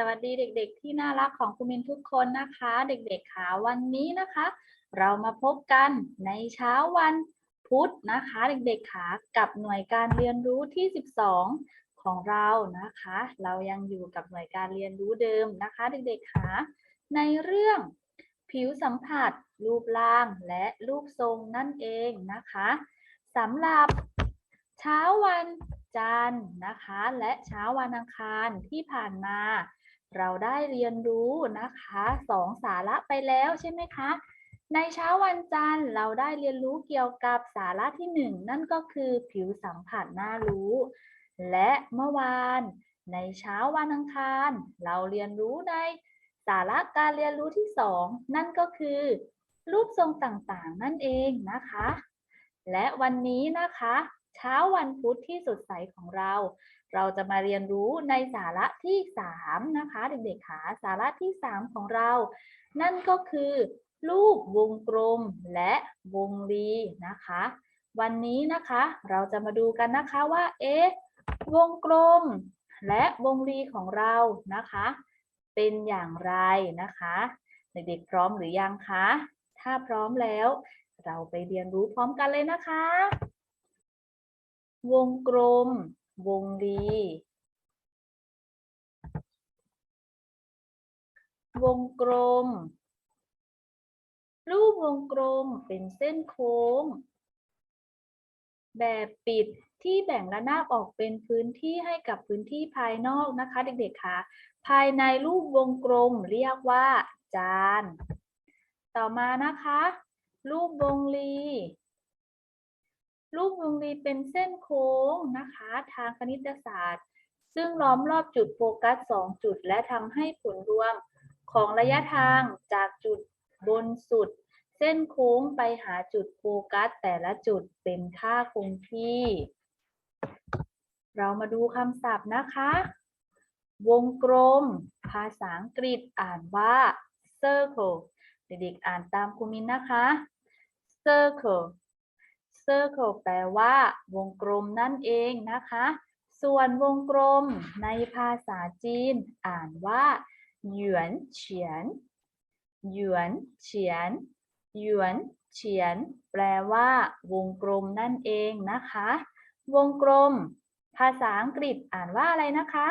สวัสดีเด็ก ๆ ที่น่ารักของคุณมินทุกคนนะคะ เด็กๆค่ะวันนี้นะคะ เรามาพบกันในเช้าวันพุธนะคะ เด็กๆค่ะกับหน่วยการเรียนรู้ที่ 12 ของเรานะคะ เรายังอยู่กับหน่วยการเรียนรู้เดิมนะคะ เด็กๆค่ะในเรื่องผิวสัมผัส รูปร่างและรูปทรงนั่นเองนะคะสำหรับเช้าวันจันทร์นะคะ และเช้าวันอังคารที่ผ่านมา เราได้เรียนรู้นะคะสองสาระไปแล้วใช่ไหมคะ ในเช้าวันจันทร์เราได้เรียนรู้เกี่ยวกับสาระที่หนึ่งนั่นก็คือผิวสัมผัสน่ารู้ และเมื่อวานในเช้าวันอังคาร เราเรียนรู้ในสาระการเรียนรู้ที่สองนั่นก็คือ รูปทรงต่างๆ นั่นเองนะคะ และวันนี้นะคะ เช้าวันพุธที่สดใสของเรา เราจะมาเรียนรู้ในสาระที่ 3 นะคะ เด็กๆค่ะสาระที่ 3 ของเรา นั่นก็คือรูปวงกลมและวงรีนะคะ วันนี้นะคะเราจะมาดูกันนะคะว่า เอ๊ะวงกลมและวงรีของเรานะคะ เป็นอย่างไรนะคะ เด็กๆพร้อมหรือยังคะ ถ้าพร้อมแล้ว เราไปเรียนรู้พร้อมกันเลยนะคะ วงกลม วงรี วงกลม รูปวงกลมเป็นเส้นโค้ง แบบปิดที่แบ่งระนาบออกเป็นพื้นที่ให้กับพื้นที่ภายนอกนะคะ เด็กๆคะภายในรูปวงกลมเรียกว่าจาน ต่อมานะคะ รูปวงรี รูปวงรีเป็นเส้นโค้งนะคะ ทางคณิตศาสตร์ ซึ่งล้อมรอบจุดโฟกัส 2 จุด และทำให้ผลรวมของระยะทางจากจุดบนสุด เส้นโค้งไปหาจุดโฟกัส แต่ละจุดเป็นค่าคงที่ เรามาดูคำศัพท์นะคะ วงกลม ภาษาอังกฤษอ่านว่า circle เด็กๆอ่านตามครูมินนะคะ circle circle แปลว่า วงกลมนั่นเองนะคะ ส่วนวงกลมในภาษาจีน อ่านว่าหยวนเฉียนหยวนเฉียนหยวนเฉียน แปลว่า วงกลมนั่นเองนะคะ วงกลม ภาษาอังกฤษอ่านว่าอะไรนะคะ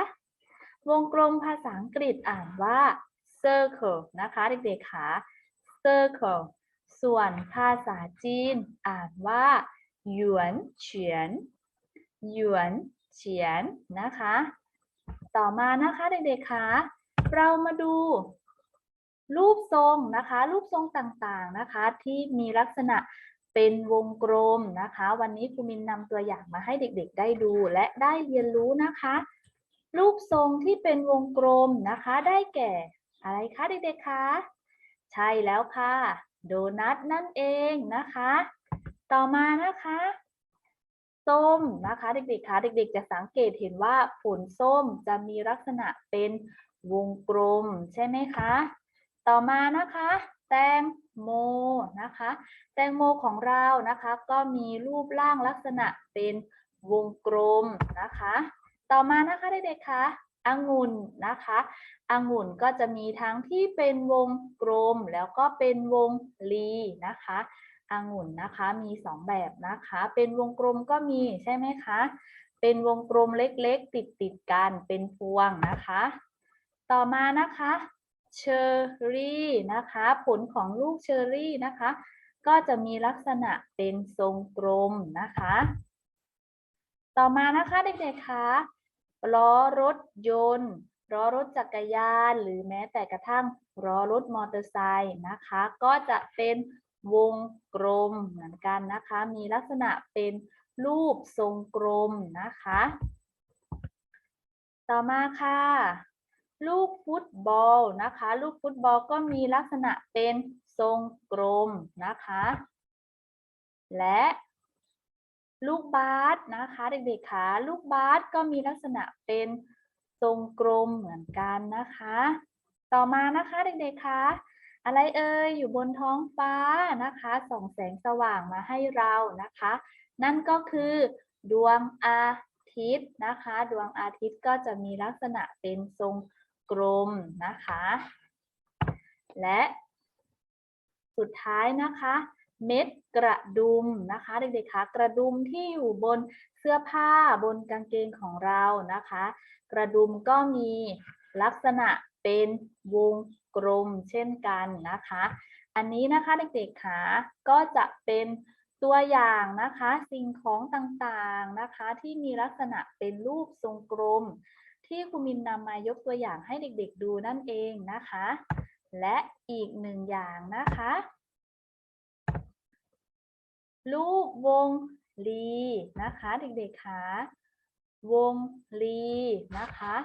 วงกลมภาษาอังกฤษอ่านว่า circle นะคะ เด็กๆค่ะ circle ส่วนภาษาจีนอ่านว่าหยวนเฉียนหยวนเฉียนนะคะ ต่อมานะคะเด็กๆคะเรามาดู รูปทรงนะคะ รูปทรงต่างๆนะคะ ที่มีลักษณะเป็นวงกลมนะคะ วันนี้ครูมินนำตัวอย่างมาให้เด็กๆ ได้ดูและได้เรียนรู้นะคะ รูปทรงที่เป็นวงกลมนะคะ ได้แก่ อะไรคะเด็กๆคะใช่แล้วค่ะ โดนัทนั่นเองนะคะ ต่อมานะคะส้มนะคะเด็กๆคะเด็กๆ จะสังเกตเห็นว่าผลส้มจะมีลักษณะเป็นวงกลมใช่ไหมคะ ต่อมานะคะ แตงโมนะคะ แตงโมของเรานะคะก็มีรูปร่างลักษณะเป็นวงกลมนะคะ ต่อมานะคะเด็กๆคะ องุ่นนะคะองุ่นก็จะมีทั้งที่เป็นวงกลมแล้วก็เป็นวงรีนะคะองุ่นนะคะมีสองแบบนะคะ เป็นวงกลมก็มีใช่ไหมคะ เป็นวงกลมเล็กๆ ติดติดกันเป็นพวงนะคะ ต่อมานะคะเชอร์รี่นะคะ ผลของลูกเชอร์รี่นะคะ ก็จะมีลักษณะเป็นทรงกลมนะคะ ต่อมานะคะเด็กๆคะ ล้อรถยนต์ล้อรถจักรยาน หรือแม้แต่กระทั่งล้อรถมอเตอร์ไซค์นะคะ ก็จะเป็นวงกลมเหมือนกันนะคะ มีลักษณะเป็นรูปทรงกลมนะคะ ต่อมาค่ะ ลูกฟุตบอลนะคะ ลูกฟุตบอลก็มีลักษณะเป็นทรงกลมนะคะ และ ลูกบาสนะคะเด็กๆคะลูกบาสก็มีลักษณะเป็นทรงกลมเหมือนกันนะคะ ต่อมานะคะเด็กๆคะอะไรเอ่ยอยู่บนท้องฟ้านะคะส่องแสงสว่างมาให้เรานะคะ นั่นก็คือดวงอาทิตย์นะคะ ดวงอาทิตย์ก็จะมีลักษณะเป็นทรงกลมนะคะ และสุดท้ายนะคะ เม็ดกระดุมนะคะ เด็กๆคะกระดุมที่อยู่บนเสื้อผ้าบนกางเกงของเรานะคะ กระดุมก็มีลักษณะเป็นวงกลมเช่นกันนะคะ อันนี้นะคะเด็กๆคะก็จะเป็นตัวอย่างนะคะสิ่งของต่างๆนะคะ ที่มีลักษณะเป็นรูปทรงกลม ที่ครูมินนำมายกตัวอย่างให้เด็กๆดูนั่นเองนะคะ และอีกหนึ่งอย่างนะคะ รูปวงลีนะคะ เด็กๆคะวงลีนะคะ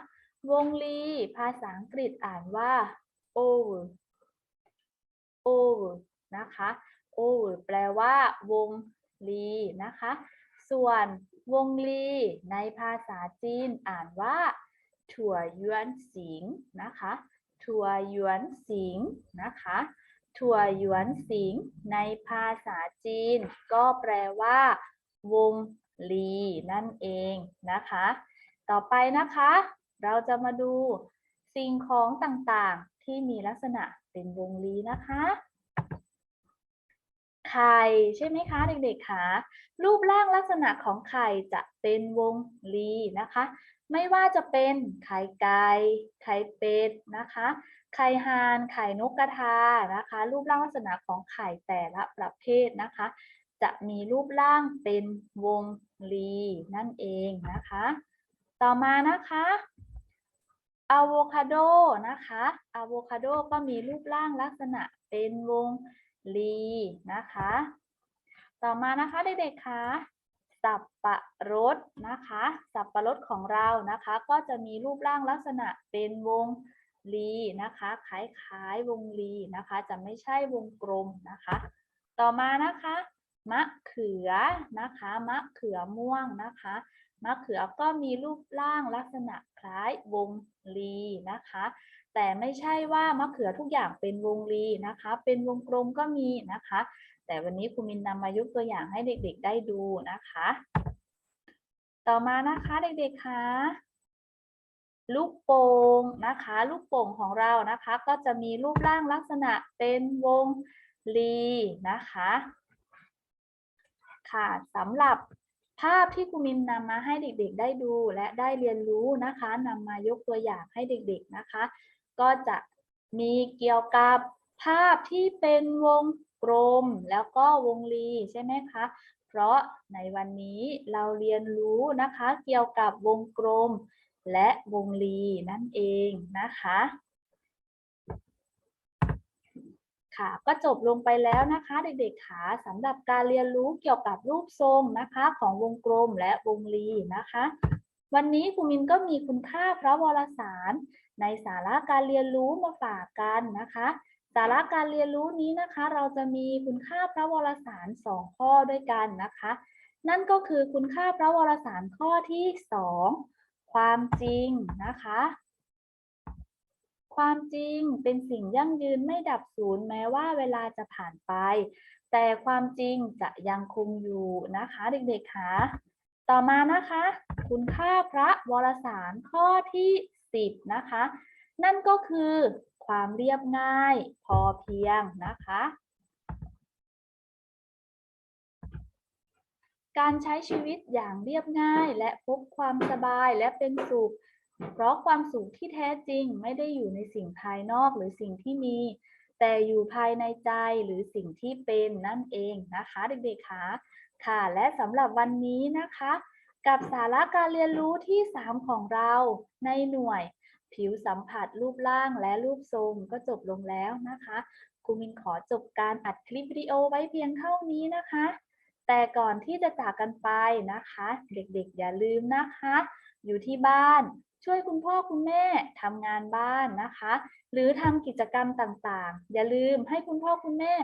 วงลีภาษาอังกฤษอ่านว่า oval oval นะคะ oval แปลว่าวงลีนะคะ ส่วนวงลีในภาษาจีนอ่านว่า ถั่วยวนสิงนะคะ ถั่วยวนสิงนะคะ ถั่วหยวนสิงในภาษาจีน ก็แปลว่า วงลีนั่นเองนะคะ ต่อไปนะคะ เราจะมาดูสิ่งของต่างๆที่มีลักษณะเป็นวงลีนะคะ ไข่ใช่ไหมคะเด็กๆคะรูปร่างลักษณะของไข่จะเป็นวงลีนะคะ ไม่ว่าจะเป็นไข่ไก่ไข่เป็ดนะคะ ไข่ห่านไข่นกกระทานะคะ รูปร่างลักษณะของไข่แต่ละประเภทนะคะ จะมีรูปร่างเป็นวงลีนั่นเองนะคะ ต่อมานะคะอะโวคาโดนะคะอะโวคาโดก็มีรูปร่างลักษณะเป็นวง ลีนะคะ ต่อมานะคะเด็กๆคะสับปะรดนะคะ สับปะรดของเรานะคะ ก็จะมีรูปร่างลักษณะเป็นวงลีนะคะคล้ายๆวงลีนะคะ จะไม่ใช่วงกลมนะคะ ต่อมานะคะ มะเขือนะคะ มะเขือม่วงนะคะ มะเขือก็มีรูปร่างลักษณะคล้ายวงลีนะคะ แต่ไม่ใช่ว่ามะเขือทุกอย่างเป็นวงลีนะคะ เป็นวงกลมก็มีนะคะ แต่วันนี้ครูมินนำมายกตัวอย่างให้เด็กๆได้ดูนะคะ ต่อมานะคะเด็กๆคะลูกโป่งนะคะ ลูกโป่งของเรานะคะ ก็จะมีรูปร่างลักษณะเป็นวงลีนะคะ ค่ะสำหรับภาพที่ครูมินนำมาให้เด็กๆ ได้ดูและได้เรียนรู้นะคะนำมายกตัวอย่างให้เด็กๆนะคะ ก็จะมีเกี่ยวกับภาพที่เป็นวงกลมแล้วก็วงรีใช่ไหมคะ เพราะในวันนี้เราเรียนรู้นะคะเกี่ยวกับวงกลมและวงรีนั่นเองนะคะ ค่ะก็จบลงไปแล้วนะคะเด็กๆค่ะสำหรับการเรียนรู้เกี่ยวกับรูปทรงนะคะของวงกลมและวงรีนะคะ วันนี้ครูมินก็มีคุณค่าพระวรสาร ในสาระการเรียนรู้มาฝากกันนะคะ สาระการเรียนรู้นี้นะคะ เราจะมีคุณค่าพระวรสารสองข้อด้วยกันนะคะ นั่นก็คือคุณค่าพระวรสารข้อที่สองความจริงนะคะ ความจริงเป็นสิ่งยั่งยืนไม่ดับสูญแม้ว่าเวลาจะผ่านไป แต่ความจริงจะยังคงอยู่นะคะเด็กๆคะต่อมานะคะ คุณค่าพระวรสารข้อที่ 10นะคะ นั่นก็คือความเรียบง่ายพอเพียงนะคะ การใช้ชีวิตอย่างเรียบง่ายและพบความสบายและเป็นสุข เพราะความสุขที่แท้จริงไม่ได้อยู่ในสิ่งภายนอกหรือสิ่งที่มี แต่อยู่ภายในใจหรือสิ่งที่เป็นนั่นเองนะคะ เด็กๆคะค่ะ และสำหรับวันนี้นะคะ กับสาระการเรียนรู้ที่ 3 ของเราในหน่วย ผิวสัมผัสรูปร่างและรูปทรงก็จบลงแล้วนะคะครูมินขอจบการอัดคลิปวิดีโอไว้เพียงเท่านี้นะคะ แต่ก่อนที่จะจากกันไปนะคะ เด็กๆ อย่าลืมนะคะ อยู่ที่บ้านช่วยคุณพ่อคุณแม่ทำงานบ้านนะคะ หรือทำกิจกรรมต่างๆ อย่าลืมให้คุณพ่อคุณแม่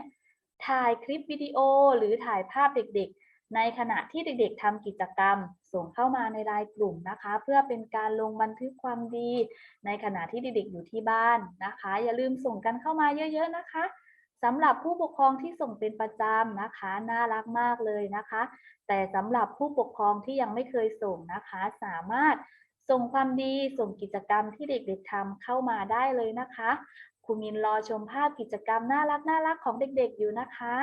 ถ่ายคลิปวิดีโอหรือถ่ายภาพเด็กๆ ในขณะที่เด็กๆทำกิจกรรม ส่งเข้ามาในไลน์กลุ่มนะคะ เพื่อเป็นการลงบันทึกความดี ในขณะที่เด็กๆอยู่ที่บ้านนะคะ อย่าลืมส่งกันเข้ามาเยอะ ๆนะคะสำหรับผู้ปกครองที่ส่งเป็นประจำนะคะ น่ารักมากเลยนะคะ แต่สำหรับผู้ปกครองที่ยังไม่เคยส่งนะคะ สามารถส่งความดีส่งกิจกรรมที่เด็กๆทำเข้ามาได้เลยนะคะครูมินรอชมภาพกิจกรรมน่ารักน่ารักของเด็กๆอยู่นะคะ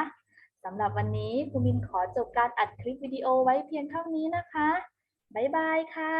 สำหรับวันนี้ครูมินขอจบการอัดคลิปวิดีโอไว้เพียงเท่านี้นะคะ บ๊ายบายค่ะ